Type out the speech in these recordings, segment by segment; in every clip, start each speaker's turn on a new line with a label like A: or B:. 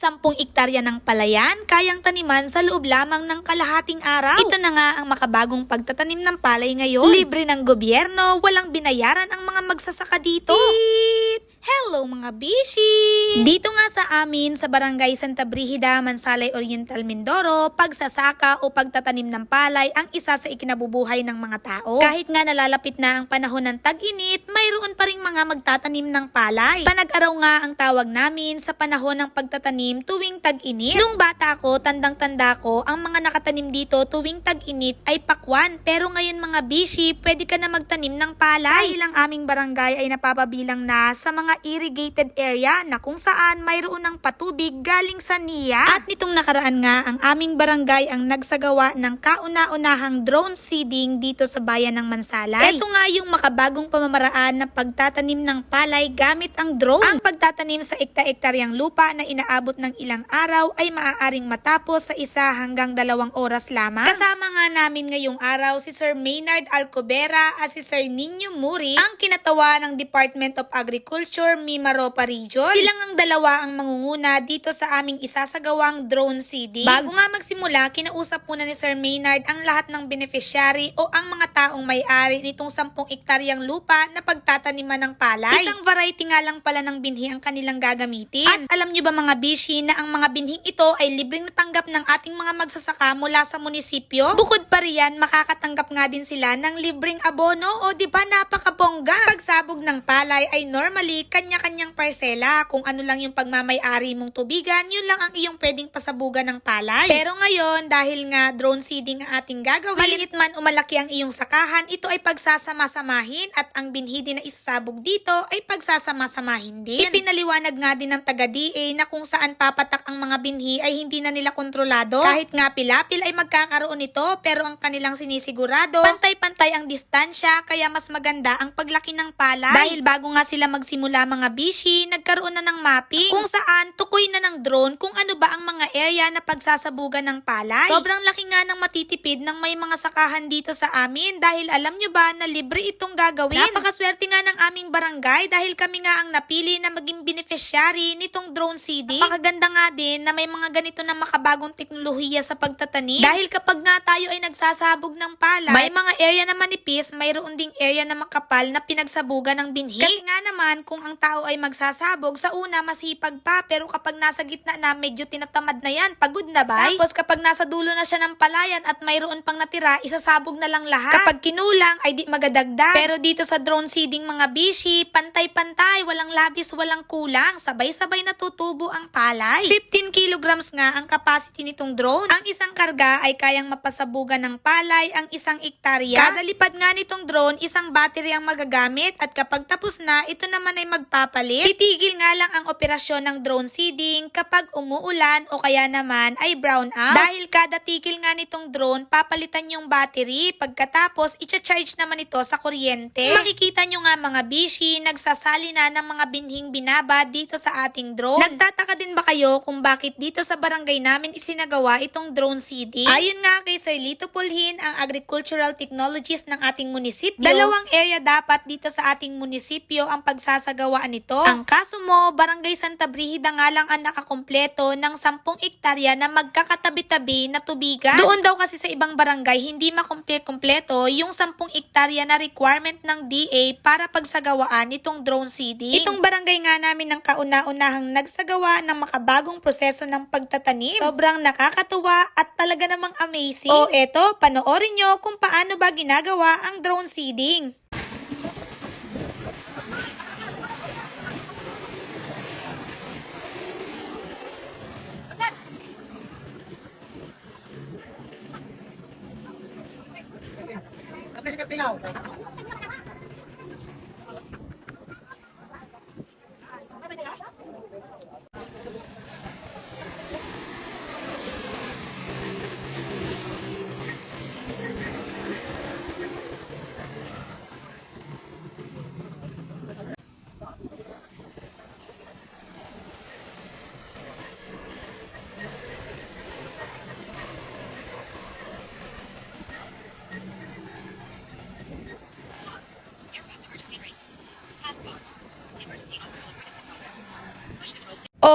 A: sampung ektarya ng palayan kayang taniman sa loob lamang ng kalahating araw. Ito na nga ang makabagong pagtatanim ng palay ngayon. Libre ng gobyerno, walang binayaran ang mga magsasaka dito. Eat! Hello mga bishi! Dito nga sa amin sa Barangay Santa Brigida, Mansalay Oriental, Mindoro, pagsasaka o pagtatanim ng palay ang isa sa ikinabubuhay ng mga tao. Kahit nga nalalapit na ang panahon ng tag-init, mayroon pa ring mga magtatanim ng palay. Panag-araw nga ang tawag namin sa panahon ng pagtatanim tuwing tag-init. Nung bata ko, tandang-tanda ko, ang mga nakatanim dito tuwing tag-init ay pakwan. Pero ngayon mga bishi, pwede ka na magtanim ng palay. Dahil ang aming barangay ay napapabilang na sa mga irrigated area na kung saan mayroon ng patubig galing sa NIA. At nitong nakaraan nga, ang aming barangay ang nagsagawa ng kauna-unahang drone seeding dito sa bayan ng Mansalay. Ito nga yung makabagong pamamaraan na pagtatanim ng palay gamit ang drone. Ang pagtatanim sa ekta-ektaryang lupa na inaabot ng ilang araw ay maaaring matapos sa isa hanggang dalawang oras lamang. Kasama nga namin ngayong araw si Sir Maynard Alcobera at si Sir Nino Muri, ang kinatawa ng Department of Agriculture Mimaropa Region. Silang ang dalawa ang mangunguna dito sa aming isasagawang drone seeding. Bago nga magsimula, kinausap muna ni Sir Maynard ang lahat ng beneficiary o ang mga taong may-ari nitong 10 ektaryang lupa na pagtataniman ng palay. Isang variety nga lang pala ng binhi ang kanilang gagamitin. At alam nyo ba mga bishi na ang mga binhing ito ay libreng natanggap ng ating mga magsasaka mula sa munisipyo? Bukod pa riyan, makakatanggap nga din sila ng libreng abono o di ba napakabongga? Pagsabog ng palay ay normally kanya-kanyang parsela. Kung ano lang yung pagmamay-ari mong tubigan, yun lang ang iyong pwedeng pasabugan ng palay. Pero ngayon, dahil nga drone seeding ang ating gagawin, maliit man o malaki ang iyong sakahan, ito ay pagsasama-samahin at ang binhi din na isasabog dito ay pagsasama-samahin din. Ipinaliwanag nga din ng taga-DA na kung saan papatak ang mga binhi ay hindi na nila kontrolado. Kahit nga pilapil ay magkakaroon nito pero ang kanilang sinisigurado, pantay-pantay ang distansya kaya mas maganda ang paglaki ng palay. Dahil bago nga sila magsimula mga bishi, nagkaroon na ng mapping kung saan tukoy na ng drone kung ano ba ang mga area na pagsasabugan ng palay. Sobrang laki nga ng matitipid ng may mga sakahan dito sa amin dahil alam nyo ba na libre itong gagawin. Napakaswerte nga ng aming barangay dahil kami nga ang napili na maging beneficiary nitong drone seeding. Napakaganda nga din na may mga ganito na makabagong teknolohiya sa pagtatanim. Dahil kapag nga tayo ay nagsasabog ng palay, may mga area na manipis, mayroon ding area na makapal na pinagsabugan ng binhi. Kasi nga naman, kung ang tao ay magsasabog, sa una masipag pa, pero kapag nasa gitna na, medyo tinatamad na yan, pagod na ba? Tapos kapag nasa dulo na siya ng palayan at mayroon pang natira, isasabog na lang lahat. Kapag kinulang, ay di magadagdag. Pero dito sa drone seeding mga bishi, pantay-pantay, walang labis, walang kulang, sabay-sabay natutubo ang palay. 15 kilograms nga ang capacity nitong drone. Ang isang karga ay kayang mapasabugan ng palay ang isang ektarya. Kada lipad nga nitong drone, isang battery ang magagamit at kapag tapos na, ito naman ay magpapalit. Titigil nga lang ang operasyon ng drone seeding kapag umuulan o kaya naman ay brown out. Dahil kada tigil nga nitong drone, papalitan yung battery. Pagkatapos, i-charge naman ito sa kuryente. Makikita nyo nga mga bishi, nagsasali na ng mga binhing binaba dito sa ating drone. Nagtataka din ba kayo kung bakit dito sa barangay namin isinagawa itong drone seeding? Ayon nga kay Sir Lito Pulhin, ang agricultural technologies ng ating munisipyo, dalawang area dapat dito sa ating munisipyo ang pagsasagawaan nito. Ang kaso mo, Barangay Santa Brigida nga lang ang nakakompleto ng 10 ektarya na magkakatabi-tabi na tubigan. Doon daw kasi sa ibang barangay, hindi makomplet-kompleto yung 10 ektarya na requirement ng DA para pagsagawaan itong drone seeding. Itong barangay nga namin ng kauna-unahang nagsagawa ng makabagong proseso ng pagtatanim. Sobrang nakakatuwa at talaga namang amazing. O eto, panoorin nyo kung paano ba ginagawa ang drone seeding. ka tingaw.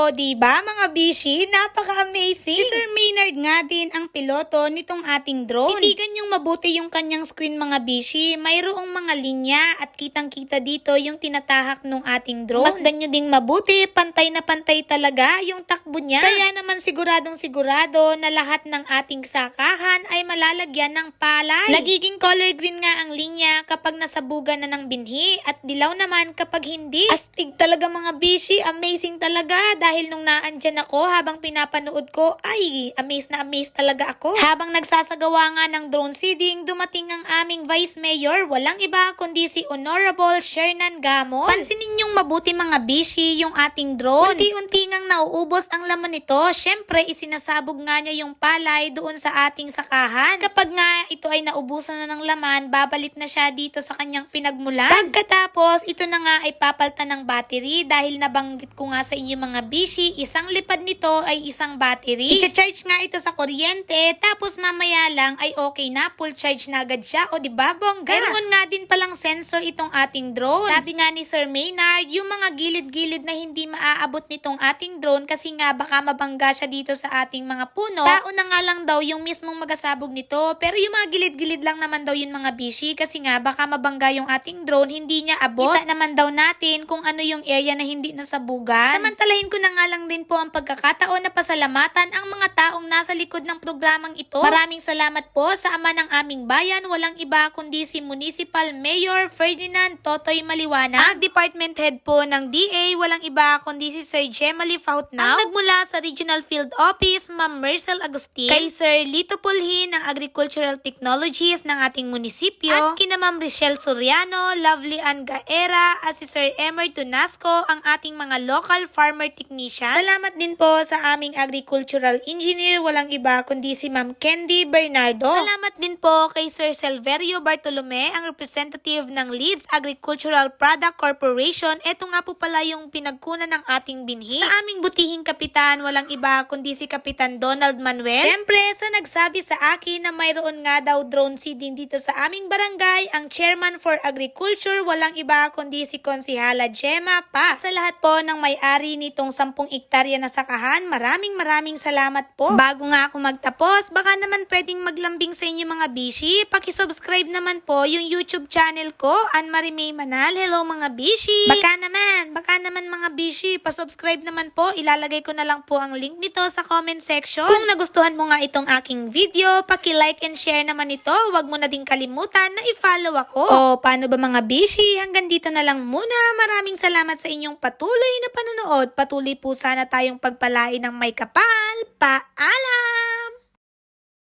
A: O, di ba mga bishi? Napaka-amazing. Si Sir Maynard nga din ang piloto nitong ating drone. Titigan yung mabuti yung kanyang screen mga bishi. Mayroong mga linya at kitang-kita dito yung tinatahak ng ating drone. Masdan nyo ding mabuti, pantay na pantay talaga yung takbo niya. Kaya naman siguradong sigurado na lahat ng ating sakahan ay malalagyan ng palay. Nagiging color green nga ang linya kapag nasabugan na ng binhi at dilaw naman kapag hindi. Astig talaga mga bishi, amazing talaga dahil nung naandyan ako habang pinapanood ko, ay, amazed na amazed talaga ako. Habang nagsasagawa nga ng drone seeding, dumating ang aming Vice Mayor, walang iba kundi si Honorable Shernan Gamon. Pansinin yung mabuti mga bishi yung ating drone. Unti-unti ngang nauubos ang laman nito, syempre isinasabog nga niya yung palay doon sa ating sakahan. Kapag nga ito ay naubusan na ng laman, babalit na siya dito sa kanyang pinagmulan. Pagkatapos, ito na nga ay papalta ng battery dahil nabanggit ko nga sa inyo mga bishi, isang lipad nito ay isang battery. I-charge nga ito sa kuryente, tapos mamaya lang ay okay na, full charge na agad siya. O di ba bongga? Meron nga din palang sensor itong ating drone. Sabi nga ni Sir Maynard, yung mga gilid-gilid na hindi maaabot nitong ating drone kasi nga baka mabangga siya dito sa ating mga puno. Tao na nga lang daw yung mismong magasabog nito. Pero yung mga gilid-gilid lang naman daw yun mga bishi kasi nga baka mabangga yung ating drone, hindi niya abot. Kita naman daw natin kung ano yung area na hindi nasabugan. Samantalahin ko na nga lang din po ang pagkakataon na pasalamatan ang mga taong nasa likod ng programang ito. Maraming salamat po sa ama ng aming bayan, walang iba kundi si Municipal Mayor Ferdinand Totoy Maliwana. Ang department head po ng DA, walang iba kundi si Sir Gemali Fautnau. Ang nagmula sa Regional Field Office, Ma'am Marcel Agustin. Kay Sir Lito Pulhin ng Agricultural Technologies ng ating munisipyo. At kina Ma'am Richelle Soriano, Lovely Ann Gaera, at si Sir Emer Tunasco, ang ating mga local farmer technician. Salamat din po sa aming agricultural engineer, walang iba kundi si Ma'am Candy Bernardo. Salamat din po kay Sir Silverio Bartolome, ang representative ng Leeds Agricultural Product Corporation. Ito nga po pala yung pinagkunan ng ating binhi. Sa aming butihing kapitan, walang iba kundi si Kapitan Donald Manuel. Siyempre, sa nagsabi sa akin na mayroon nga daw drone seeding dito sa aming barangay, ang chairman for agriculture, walang iba kundi si Konsihala Gemma Paz. Sa lahat po ng may-ari nitong 10 ektarya na sakahan, maraming maraming salamat po. Bago nga ako magtapos, baka naman pwedeng maglambing sa inyo mga bishi. Pakisubscribe naman po yung YouTube channel ko, Anne Marie May Manal. Hello mga bishi! Baka naman, baka naman mga bishi, pasubscribe naman po. Ilalagay ko na lang po ang link nito sa comment section. Kung nagustuhan mo nga itong aking video, paki-like and share naman ito. Huwag mo na din kalimutan na i-follow ako. O paano ba mga bishi? Hanggang dito na lang muna. Maraming salamat sa inyong patuloy na panonood. Patuloy po sana tayong pagpalain ng may kapal. Paalam!